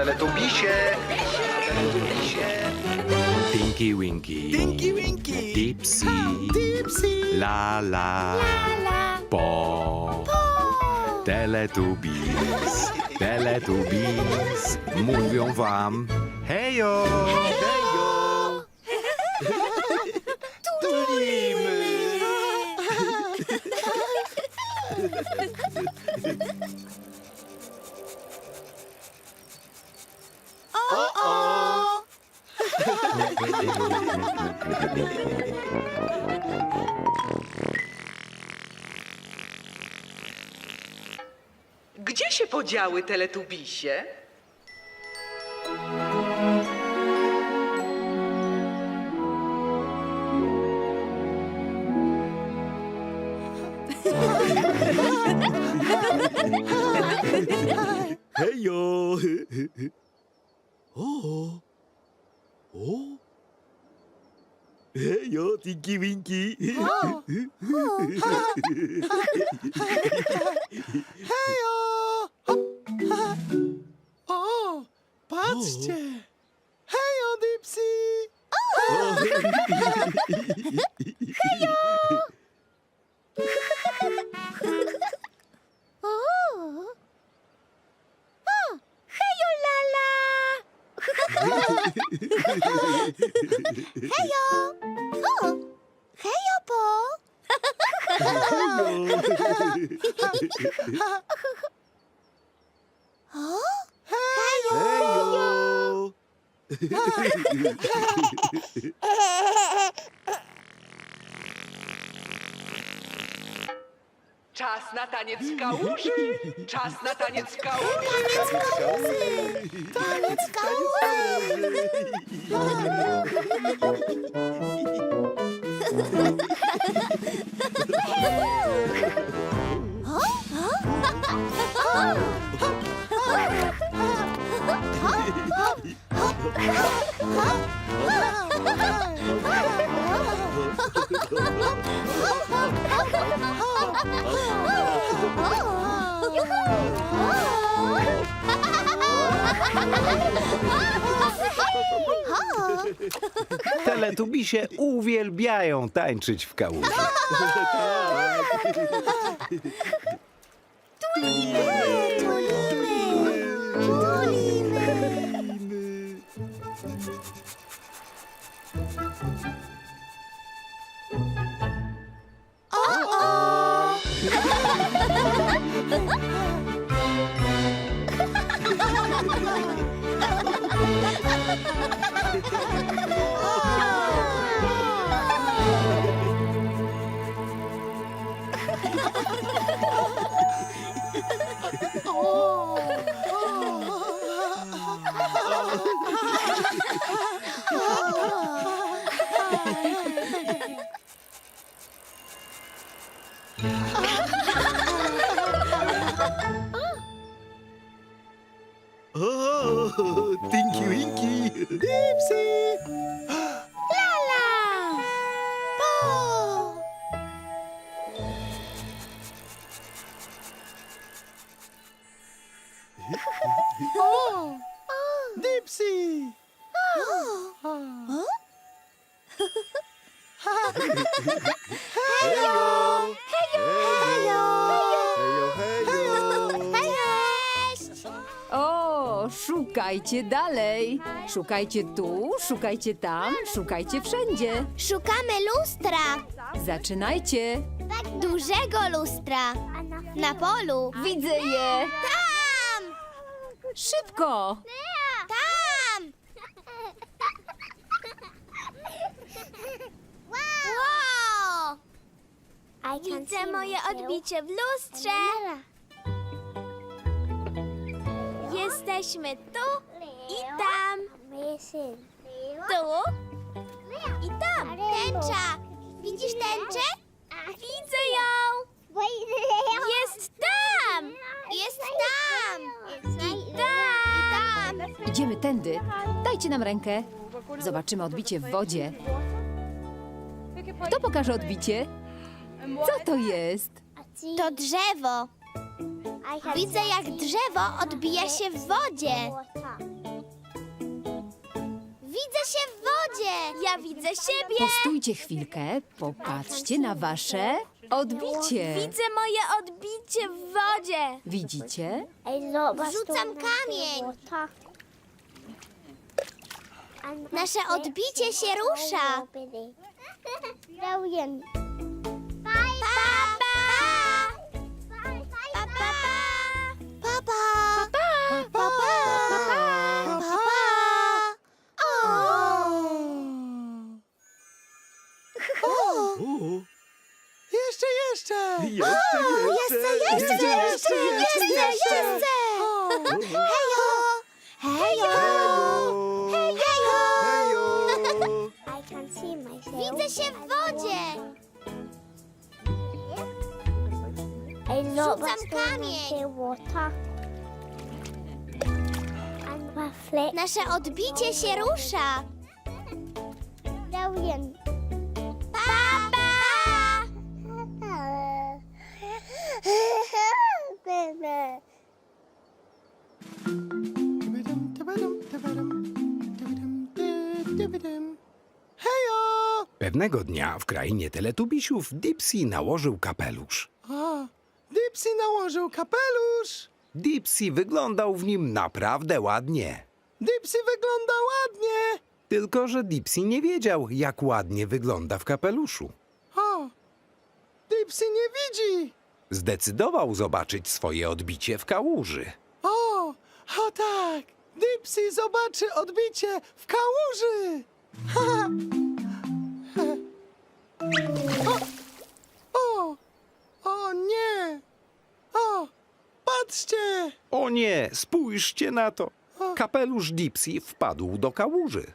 Na teletubisie. Tinky Winky. Tinky Winky. Dipsy. Dipsy. La la. La, Po. po. Teletubbies. Teletubbies. Mówią wam. Hejo. Hejo. Tulimy. Gdzie się podziały teletubisie? Hejo. O. O. Hejo, Tinky Winky. Hejo. O, patrzcie. Hejo, Dipsy. Hejo. Czas na taniec kałuży! Czas na taniec kałuży! taniec kałuży. Teletubisie uwielbiają tańczyć w kałuży. O, Oh! Hejo. Hejo. Hejo, hejo. Cześć. O, szukajcie dalej. Szukajcie tu, szukajcie tam, szukajcie wszędzie. Szukamy lustra. Zaczynajcie. Dużego lustra. Na polu. Widzę je. Tam! Szybko. Tam! Wow! Widzę moje odbicie w lustrze. Jesteśmy tu i tam. Tu i tam. Tęcza. Widzisz tęczę? Widzę ją. Jest tam. Jest tam. I tam. I tam. Idziemy tędy. Dajcie nam rękę. Zobaczymy odbicie w wodzie. Kto pokaże odbicie? Co to jest? To drzewo. Widzę, jak drzewo odbija się w wodzie. Widzę się w wodzie. Ja widzę siebie. Postójcie chwilkę, popatrzcie na wasze odbicie. Widzę moje odbicie w wodzie. Widzicie? Wrzucam kamień. Nasze odbicie się rusza. Jeszcze! Jeszcze, jeszcze, jeszcze, jeszcze, jeszcze. Hejo. Hejo. Hejo. Hejo! Widzę się w wodzie. Rzucam kamień. Nasze odbicie się rusza. Pa, Tybadum. Hejo! Pewnego dnia w krainie teletubisiów Dipsy nałożył kapelusz. A, Dipsy nałożył kapelusz. Dipsy wyglądał w nim naprawdę ładnie. Dipsy wygląda ładnie. Tylko, że Dipsy nie wiedział, jak ładnie wygląda w kapeluszu. O, Dipsy nie widzi. Zdecydował zobaczyć swoje odbicie w kałuży. O, o tak. Dipsy zobaczy odbicie w kałuży. Ha. O, o, o nie. O, patrzcie. O nie, spójrzcie na to! Kapelusz Dipsy wpadł do kałuży.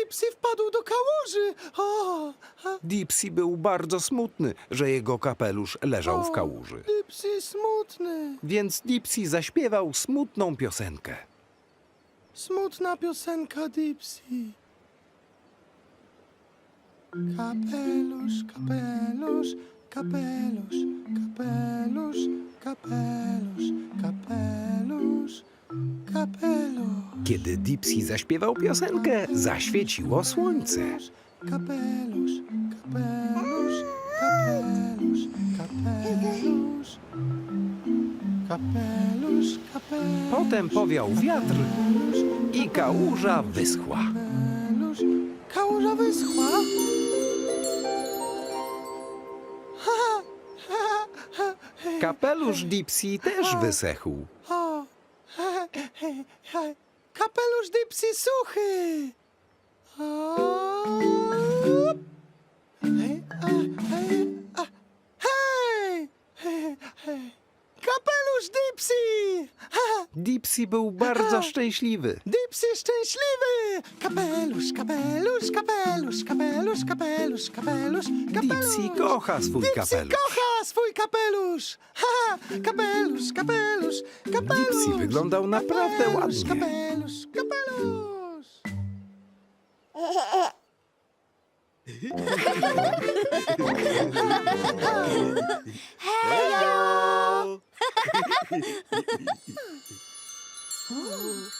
Dipsy wpadł do kałuży. O, a, Dipsy był bardzo smutny, że jego kapelusz leżał w kałuży. Dipsy smutny. Więc Dipsy zaśpiewał smutną piosenkę. Smutna piosenka Dipsy. Kapelusz, kapelusz, kapelusz, kapelusz, kapelusz, kapelusz, kapelusz. Kiedy Dipsy zaśpiewał piosenkę, zaświeciło słońce. Kapelusz, kapelusz, kapelusz, kapelusz, kapelusz, kapelusz. Potem powiał wiatr i kałuża wyschła. Kapelusz. Kałuża wyschła. Kapelusz Dipsy też wysechł. o, he, he, he. Kapelusz Dipsy suchy. O, hej, a, hej, a, hej, he, he. Kapelusz Dipsy. Ha, Dipsy był bardzo szczęśliwy. Dipsy szczęśliwy! Kapelusz, kapelusz, kapelusz, kapelusz, kapelusz, kapelusz, kapelusz. Dipsy kocha swój Dipsy kapelusz. kocha swój kapelusz! Ha, kapelusz, kapelusz, kapelusz. Dipsy wyglądał naprawdę kapelusz, ładnie. Kapelusz, kapelusz. Hello.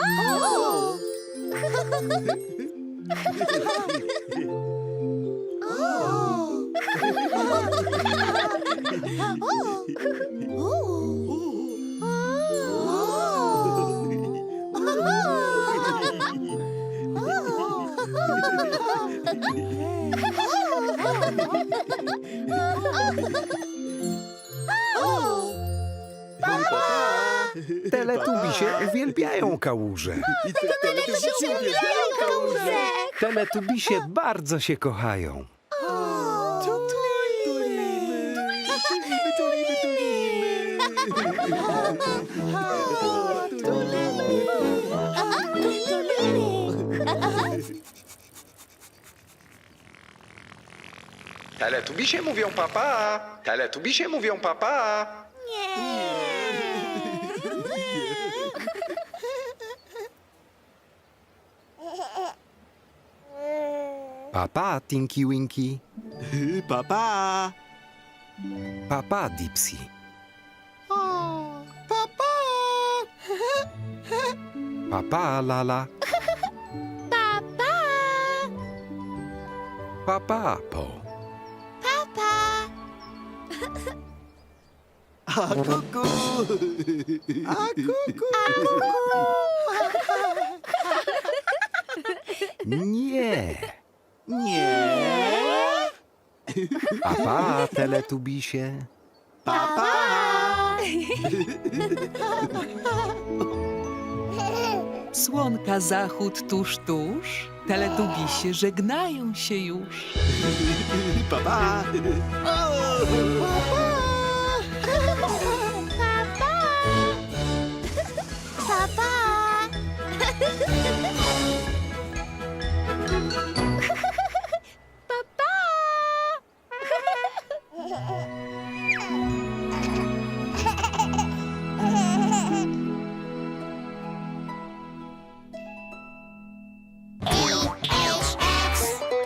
oh. Teletubisie uwielbiają tak. kałuże. I te, te, te, Kałuże! Teletubisie bardzo się kochają. tulimy, tulimy, tulimy, tulimy. Mówią papa. Teletubisie mówią papa. Nie. Papa, Tinky Winky. Papa! Papa, Dipsy. O, papa! Papa, Lala. Papa! Papa, Po. Papa! A kuku! A kuku! Nie. Nie! Papa, Teletubisie. Papa! Słonka zachód tuż, tuż. Teletubisie żegnają się już. Papa! O, papa!